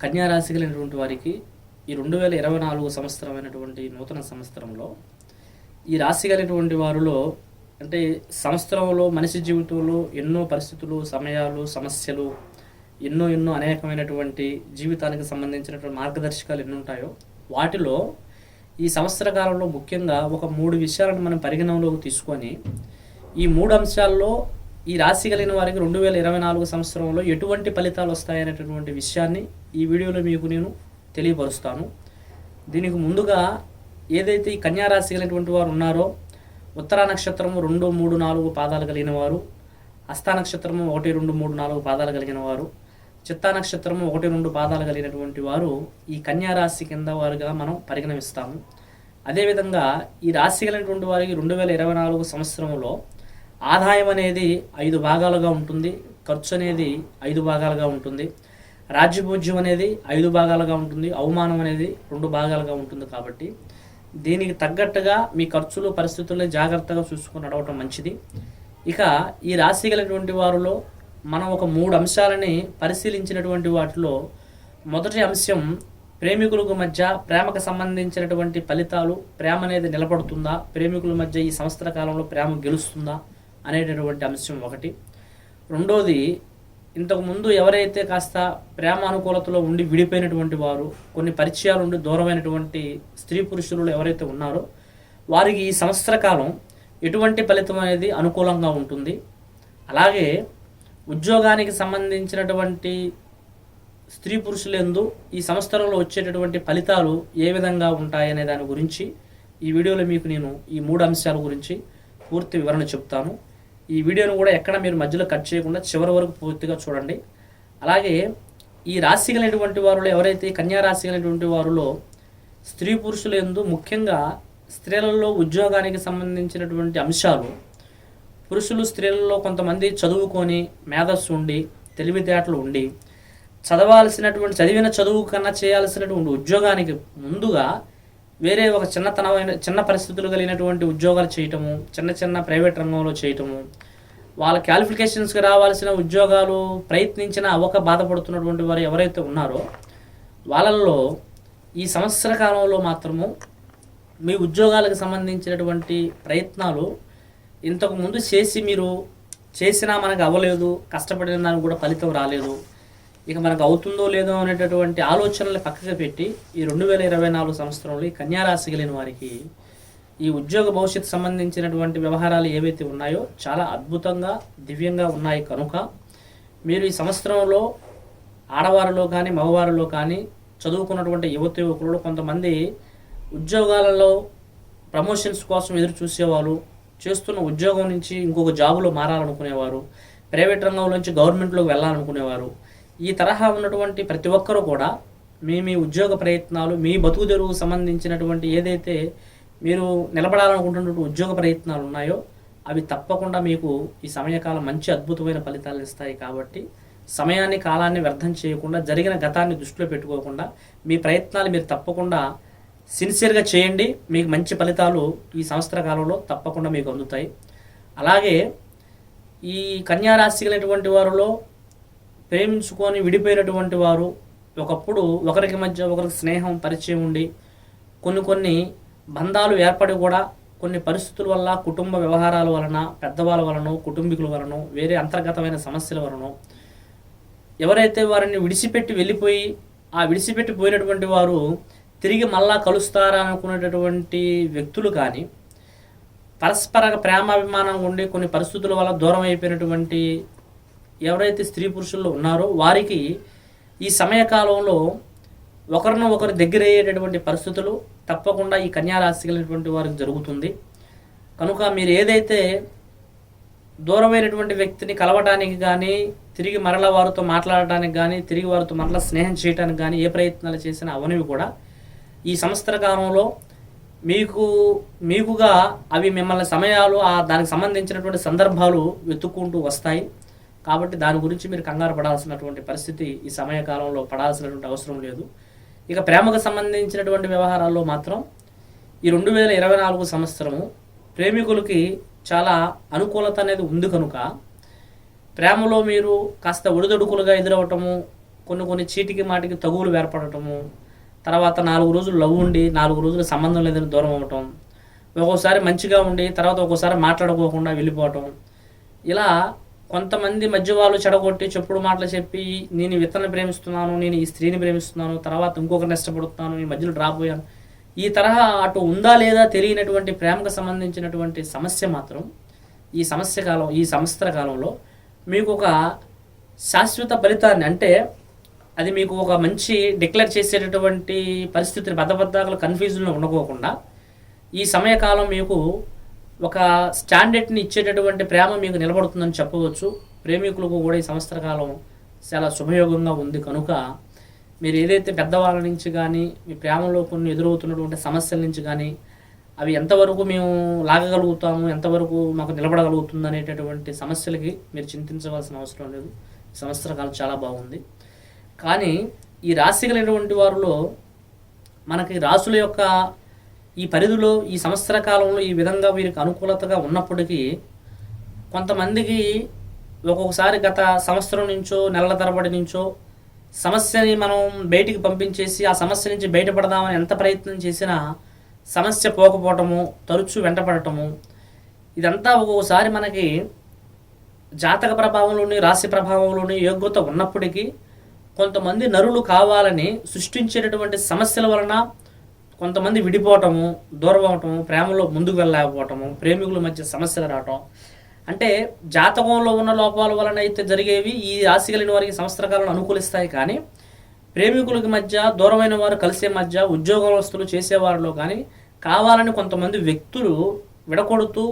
కన్యారాశి కలిగినటువంటి వారికి ఈ రెండు వేల ఇరవై నాలుగు సంవత్సరమైనటువంటి నూతన సంవత్సరంలో ఈ రాశి కలిగినటువంటి వారిలో అంటే సంవత్సరంలో మనిషి జీవితంలో ఎన్నో పరిస్థితులు సమయాలు సమస్యలు ఎన్నో ఎన్నో అనేకమైనటువంటి జీవితానికి సంబంధించినటువంటి మార్గదర్శకాలు ఎన్ని ఉంటాయో వాటిలో ఈ సంవత్సర కాలంలో ముఖ్యంగా ఒక మూడు విషయాలను మనం పరిగణనలోకి తీసుకొని ఈ మూడు అంశాల్లో ఈ రాశి కలిగిన వారికి రెండు వేల ఇరవై నాలుగు సంవత్సరంలో ఎటువంటి ఫలితాలు వస్తాయనేటటువంటి విషయాన్ని ఈ వీడియోలో మీకు నేను తెలియపరుస్తాను. దీనికి ముందుగా ఏదైతే ఈ కన్యారాశి కలిగినటువంటి వారు ఉన్నారో ఉత్తరా నక్షత్రము రెండు మూడు నాలుగు పాదాలు కలిగిన వారు హస్త నక్షత్రము ఒకటి రెండు మూడు నాలుగు పాదాలు కలిగిన వారు చిత్తా నక్షత్రము ఒకటి రెండు పాదాలు కలిగినటువంటి వారు ఈ కన్యారాశి కింద వారుగా మనం పరిగణిస్తాము. అదేవిధంగా ఈ రాశి కలిగినటువంటి వారికి రెండు వేల ఇరవై నాలుగు సంవత్సరంలో ఆదాయం అనేది ఐదు భాగాలుగా ఉంటుంది ఖర్చు అనేది ఐదు భాగాలుగా ఉంటుంది రాజ్యభోజ్యం అనేది ఐదు భాగాలుగా ఉంటుంది అవమానం అనేది రెండు భాగాలుగా ఉంటుంది కాబట్టి దీనికి తగ్గట్టుగా మీ ఖర్చులు పరిస్థితుల్ని జాగ్రత్తగా చూసుకొని నడవటం మంచిది. ఇక ఈ రాశి కలిగినటువంటి వారిలో మనం ఒక మూడు అంశాలని పరిశీలించినటువంటి వాటిలో మొదటి అంశం ప్రేమికులకు మధ్య ప్రేమకు సంబంధించినటువంటి ఫలితాలు ప్రేమ అనేది నిలబడుతుందా ప్రేమికుల మధ్య ఈ సంవత్సర కాలంలో ప్రేమ గెలుస్తుందా అనేటటువంటి అంశం ఒకటి. రెండోది ఇంతకుముందు ఎవరైతే కాస్త ప్రేమ అనుకూలతలో ఉండి విడిపోయినటువంటి వారు కొన్ని పరిచయాలు ఉండి దూరమైనటువంటి స్త్రీ పురుషులు ఎవరైతే ఉన్నారో వారికి ఈ సంవత్సర కాలం ఎటువంటి ఫలితం అనేది అనుకూలంగా ఉంటుంది. అలాగే ఉద్యోగానికి సంబంధించినటువంటి స్త్రీ పురుషులందు ఈ సంవత్సరంలో వచ్చేటటువంటి ఫలితాలు ఏ విధంగా ఉంటాయనే దాని గురించి ఈ వీడియోలో మీకు నేను ఈ మూడు అంశాల గురించి పూర్తి వివరణ చెప్తాను. ఈ వీడియోను కూడా ఎక్కడ మీరు మధ్యలో కట్ చేయకుండా చివరి వరకు పూర్తిగా చూడండి. అలాగే ఈ రాశి కలిగినటువంటి వారిలో ఎవరైతే కన్యా రాశి కలిగినటువంటి వారిలో స్త్రీ పురుషులు ఎందు ముఖ్యంగా స్త్రీలలో ఉద్యోగానికి సంబంధించినటువంటి అంశాలు పురుషులు స్త్రీలలో కొంతమంది చదువుకొని మేధస్సు ఉండి తెలివితేటలు ఉండి చదవాల్సినటువంటి చదివిన చదువు కన్నా చేయాల్సినటువంటి ఉద్యోగానికి ముందుగా వేరే ఒక చిన్నతనమైన చిన్న పరిస్థితులు కలిగినటువంటి ఉద్యోగాలు చేయటము చిన్న చిన్న ప్రైవేట్ రంగంలో చేయటము వాళ్ళ క్వాలిఫికేషన్స్కి రావాల్సిన ఉద్యోగాలు ప్రయత్నించిన అవ్వక బాధపడుతున్నటువంటి వారు ఎవరైతే ఉన్నారో వాళ్ళల్లో ఈ సంవత్సర కాలంలో మాత్రము మీ ఉద్యోగాలకు సంబంధించినటువంటి ప్రయత్నాలు ఇంతకు ముందు చేసి మీరు చేసినా మనకు అవ్వలేదు కష్టపడిన దానికి కూడా ఫలితం రాలేదు. ఇక మనకు అవుతుందో లేదో అనేటటువంటి ఆలోచనలు పక్కకు పెట్టి ఈ రెండు వేల ఇరవై నాలుగు సంవత్సరంలో ఈ కన్యారాశి కలిగిన వారికి ఈ ఉద్యోగ భవిష్యత్తు సంబంధించినటువంటి వ్యవహారాలు ఏవైతే ఉన్నాయో చాలా అద్భుతంగా దివ్యంగా ఉన్నాయి. కనుక మీరు ఈ సంవత్సరంలో ఆడవారిలో కానీ మగవారిలో కానీ చదువుకున్నటువంటి యువత యువకులు కొంతమంది ఉద్యోగాలలో ప్రమోషన్స్ కోసం ఎదురు చూసేవాళ్ళు చేస్తున్న ఉద్యోగం నుంచి ఇంకొక జాబులో మారాలనుకునేవారు ప్రైవేట్ రంగంలో నుంచి గవర్నమెంట్లోకి వెళ్ళాలనుకునేవారు ఈ తరహా ఉన్నటువంటి ప్రతి ఒక్కరూ కూడా మీ మీ ఉద్యోగ ప్రయత్నాలు మీ బతుకు తెరువు సంబంధించినటువంటి ఏదైతే మీరు నిలబడాలనుకుంటున్నటువంటి ఉద్యోగ ప్రయత్నాలు ఉన్నాయో అవి తప్పకుండా మీకు ఈ సమయకాలం మంచి అద్భుతమైన ఫలితాలు ఇస్తాయి కాబట్టి సమయాన్ని కాలాన్ని వ్యర్థం చేయకుండా జరిగిన గతాన్ని దృష్టిలో పెట్టుకోకుండా మీ ప్రయత్నాలు మీరు తప్పకుండా సిన్సియర్గా చేయండి. మీకు మంచి ఫలితాలు ఈ సంవత్సర కాలంలో తప్పకుండా మీకు అందుతాయి. అలాగే ఈ కన్యారాశి కలిగినటువంటి వారిలో ప్రేమించుకొని విడిపోయినటువంటి వారు ఒకప్పుడు ఒకరికి మధ్య ఒకరికి స్నేహం పరిచయం ఉండి కొన్ని కొన్ని బంధాలు ఏర్పడి కూడా కొన్ని పరిస్థితుల వల్ల కుటుంబ వ్యవహారాల వలన పెద్దవాళ్ళ వలన కుటుంబీకుల వలన వేరే అంతర్గతమైన సమస్యల వలన ఎవరైతే వారిని విడిచిపెట్టి వెళ్ళిపోయి ఆ విడిచిపెట్టి పోయినటువంటి వారు తిరిగి మళ్ళా కలుస్తారా అనుకునేటటువంటి వ్యక్తులు కానీ పరస్పర ప్రేమాభిమానం ఉండి కొన్ని పరిస్థితుల వల్ల దూరం అయిపోయినటువంటి ఎవరైతే స్త్రీ పురుషుల్లో ఉన్నారో వారికి ఈ సమయకాలంలో ఒకరిని ఒకరు దగ్గర అయ్యేటటువంటి పరిస్థితులు తప్పకుండా ఈ కన్యారాశి కలిగినటువంటి వారికి జరుగుతుంది. కనుక మీరు ఏదైతే దూరమైనటువంటి వ్యక్తిని కలవటానికి కానీ తిరిగి మరల వారితో మాట్లాడటానికి కానీ తిరిగి వారితో మరల స్నేహం చేయడానికి కానీ ఏ ప్రయత్నాలు చేసినా అవనివి కూడా. ఈ సంవత్సర కాలంలో మీకు మీకుగా అవి మిమ్మల్ని సమయాలు ఆ దానికి సంబంధించినటువంటి సందర్భాలు వెతుక్కుంటూ వస్తాయి. కాబట్టి దాని గురించి మీరు కంగారు పడాల్సినటువంటి పరిస్థితి ఈ సమయకాలంలో పడాల్సినటువంటి అవసరం లేదు. ఇక ప్రేమకు సంబంధించినటువంటి వ్యవహారాల్లో మాత్రం ఈ రెండు వేల ఇరవై నాలుగు సంవత్సరము ప్రేమికులకి చాలా అనుకూలత అనేది ఉంది కనుక ప్రేమలో మీరు కాస్త ఒడిదొడుకులుగా ఎదురవటము కొన్ని కొన్ని చీటికి మాటికి తగువులు ఏర్పడటము తర్వాత నాలుగు రోజులు లవ్ ఉండి నాలుగు రోజులు సంబంధం లేదని దూరం అవ్వటం ఒక్కోసారి మంచిగా ఉండి తర్వాత ఒక్కోసారి మాట్లాడుకోకుండా వెళ్ళిపోవటం ఇలా కొంతమంది మధ్య వాళ్ళు చెడగొట్టి చెప్పుడు మాటలు చెప్పి నేను విత్తనం ప్రేమిస్తున్నాను నేను ఈ స్త్రీని ప్రేమిస్తున్నాను తర్వాత ఇంకొకరిని ఇష్టపడుతున్నాను నేను మధ్యలో డ్రాప్ అయ్యాను. ఈ తరహా అటు ఉందా లేదా తెలియనటువంటి ప్రేమకు సంబంధించినటువంటి సమస్య మాత్రం ఈ సమస్య కాలం ఈ సంవత్సర కాలంలో మీకు ఒక శాశ్వత ఫలితాన్ని అంటే అది మీకు ఒక మంచి డిక్లేర్ చేసేటటువంటి పరిస్థితిని బద్దబద్దాకలు కన్ఫ్యూజన్లో ఉండకోకుండా ఈ సమయకాలం మీకు ఒక స్టాండర్డ్ని ఇచ్చేటటువంటి ప్రేమ మీకు నిలబడుతుందని చెప్పవచ్చు. ప్రేమికులకు కూడా ఈ సంవత్సర కాలం చాలా శుభయోగంగా ఉంది. కనుక మీరు ఏదైతే పెద్దవాళ్ళ నుంచి కానీ మీ ప్రేమలో కొన్ని ఎదురవుతున్నటువంటి సమస్యల నుంచి కానీ అవి ఎంతవరకు మేము లాగగలుగుతాము ఎంతవరకు మాకు నిలబడగలుగుతుంది అనేటటువంటి సమస్యలకి మీరు చింతించవలసిన అవసరం లేదు. సంవత్సర కాలం చాలా బాగుంది. కానీ ఈ రాశి కలిగినటువంటి వారిలో మనకి రాసుల యొక్క ఈ పరిధిలో ఈ సంవత్సర కాలంలో ఈ విధంగా వీరికి అనుకూలతగా ఉన్నప్పటికీ కొంతమందికి ఒక్కొక్కసారి గత సంవత్సరం నుంచో నెలల తరబడి నుంచో సమస్యని మనం బయటికి పంపించేసి ఆ సమస్య నుంచి బయటపడదామని ఎంత ప్రయత్నం చేసినా సమస్య పోకపోవటము తరచూ వెంటపడటము ఇదంతా ఒక్కొక్కసారి మనకి జాతక ప్రభావంలోని రాశి ప్రభావంలోని యోగ్యత ఉన్నప్పటికీ కొంతమంది నరులు కావాలని సృష్టించేటటువంటి సమస్యల వలన కొంతమంది విడిపోవటము దూరం అవటము ప్రేమలో ముందుకు వెళ్ళకపోవటము ప్రేమికుల మధ్య సమస్యలు రావటం. అంటే జాతకంలో ఉన్న లోపాల వలన అయితే జరిగేవి ఈ రాశి కలిగిన వారికి సంవత్సర కాలంలో అనుకూలిస్తాయి కానీ ప్రేమికులకి మధ్య దూరమైన వారు కలిసే మధ్య ఉద్యోగస్తులు చేసేవారిలో కానీ కావాలని కొంతమంది వ్యక్తులు విడకొడుతూ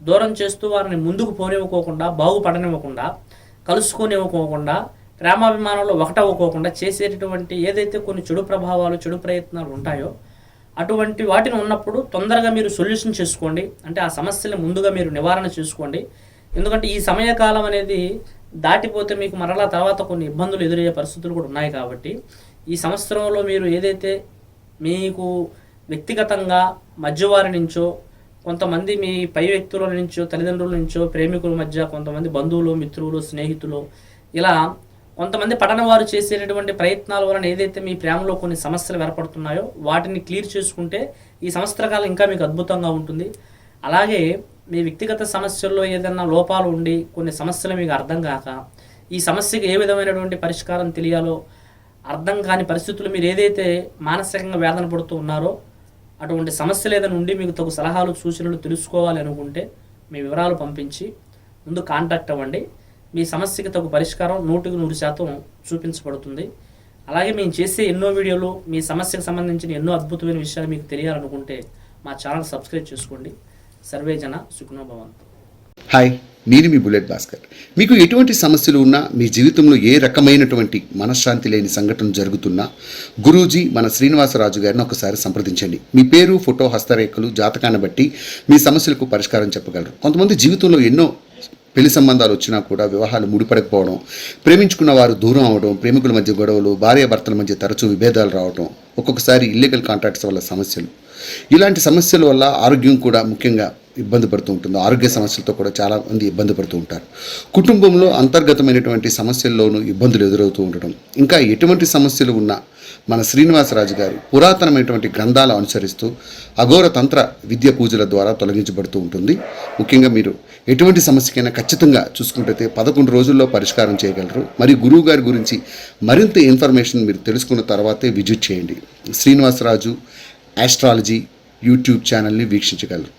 దూరం చేస్తూ వారిని ముందుకు పోనివ్వకోకుండా బాగుపడనివ్వకుండా కలుసుకొనివ్వకోకుండా ప్రేమాభిమానంలో ఒకటవ్వకోకుండా చేసేటటువంటి ఏదైతే కొన్ని చెడు ప్రభావాలు చెడు ప్రయత్నాలు ఉంటాయో అటువంటి వాటిని ఉన్నప్పుడు తొందరగా మీరు సొల్యూషన్ చేసుకోండి. అంటే ఆ సమస్యలు ముందుగా మీరు నివారణ చేసుకోండి. ఎందుకంటే ఈ సమయకాలం అనేది దాటిపోతే మీకు మరలా తర్వాత కొన్ని ఇబ్బందులు ఎదురయ్యే పరిస్థితులు కూడా ఉన్నాయి కాబట్టి ఈ సంవత్సరంలో మీరు ఏదైతే మీకు వ్యక్తిగతంగా మధ్యవారి నుంచో కొంతమంది మీ పై వ్యక్తుల నుంచో తల్లిదండ్రుల నుంచో ప్రేమికుల మధ్య కొంతమంది బంధువులు మిత్రులు స్నేహితులు ఇలా కొంతమంది పఠన వారు చేసేటటువంటి ప్రయత్నాల వలన ఏదైతే మీ ప్రేమలో కొన్ని సమస్యలు ఏర్పడుతున్నాయో వాటిని క్లియర్ చేసుకుంటే ఈ సంవత్సర కాలం ఇంకా మీకు అద్భుతంగా ఉంటుంది. అలాగే మీ వ్యక్తిగత సమస్యల్లో ఏదైనా లోపాలు ఉండి కొన్ని సమస్యలు మీకు అర్థం కాక ఈ సమస్యకి ఏ విధమైనటువంటి పరిష్కారం తెలియాలో అర్థం కాని పరిస్థితులు మీరు ఏదైతే మానసికంగా వేదన పడుతూ ఉన్నారో అటువంటి సమస్యలు ఏదైనా ఉండి మీకు తగు సలహాలు సూచనలు తెలుసుకోవాలి అనుకుంటే మీ వివరాలు పంపించి ముందు కాంటాక్ట్ అవ్వండి. మీ సమస్యకి తగు పరిష్కారం నూటికి నూరు శాతం చూపించబడుతుంది. అలాగే మేము చేసే ఎన్నో వీడియోలు మీ సమస్యకు సంబంధించిన ఎన్నో అద్భుతమైన విషయాలు మీకు తెలియాలనుకుంటే మా ఛానల్ సబ్స్క్రైబ్ చేసుకోండి. సర్వే జన హాయ్ నేను మీ బుల్లెట్ భాస్కర్. మీకు ఎటువంటి సమస్యలు ఉన్నా మీ జీవితంలో ఏ రకమైనటువంటి మనశ్శాంతి లేని సంఘటన జరుగుతున్నా గురూజీ మన శ్రీనివాసరాజు గారిని ఒకసారి సంప్రదించండి. మీ పేరు ఫోటో హస్తరేఖలు జాతకాన్ని బట్టి మీ సమస్యలకు పరిష్కారం చెప్పగలరు. కొంతమంది జీవితంలో ఎన్నో పెళ్ళి సంబంధాలు వచ్చినా కూడా వివాహాలు ముడిపడకపోవడం ప్రేమించుకున్న వారు దూరం అవడం ప్రేమికుల మధ్య గొడవలు భార్యాభర్తల మధ్య తరచూ విభేదాలు రావడం ఒక్కొక్కసారి ఇల్లీగల్ కాంట్రాక్ట్స్ వల్ల సమస్యలు. ఇలాంటి సమస్యల వల్ల ఆరోగ్యం కూడా ముఖ్యంగా ఇబ్బంది పడుతూ ఉంటుంది. ఆరోగ్య సమస్యలతో కూడా చాలా మంది ఇబ్బంది పడుతూ ఉంటారు. కుటుంబంలో అంతర్గతమైనటువంటి సమస్యల్లోనూ ఇబ్బందులు ఎదురవుతూ ఉండడం ఇంకా ఎటువంటి సమస్యలు ఉన్నా మన శ్రీనివాసరాజు గారు పురాతనమైనటువంటి గ్రంథాలు అనుసరిస్తూ అఘోర తంత్ర విద్య పూజల ద్వారా తొలగించబడుతూ ఉంటుంది. ముఖ్యంగా మీరు ఎటువంటి సమస్యకైనా ఖచ్చితంగా చూసుకుంటే పదకొండు రోజుల్లో పరిష్కారం చేయగలరు. మరి గురువు గారి గురించి మరింత ఇన్ఫర్మేషన్ మీరు తెలుసుకున్న తర్వాతే విజిట్ చేయండి. శ్రీనివాసరాజు ఆస్ట్రాలజీ యూట్యూబ్ ఛానల్ని వీక్షించగలరు.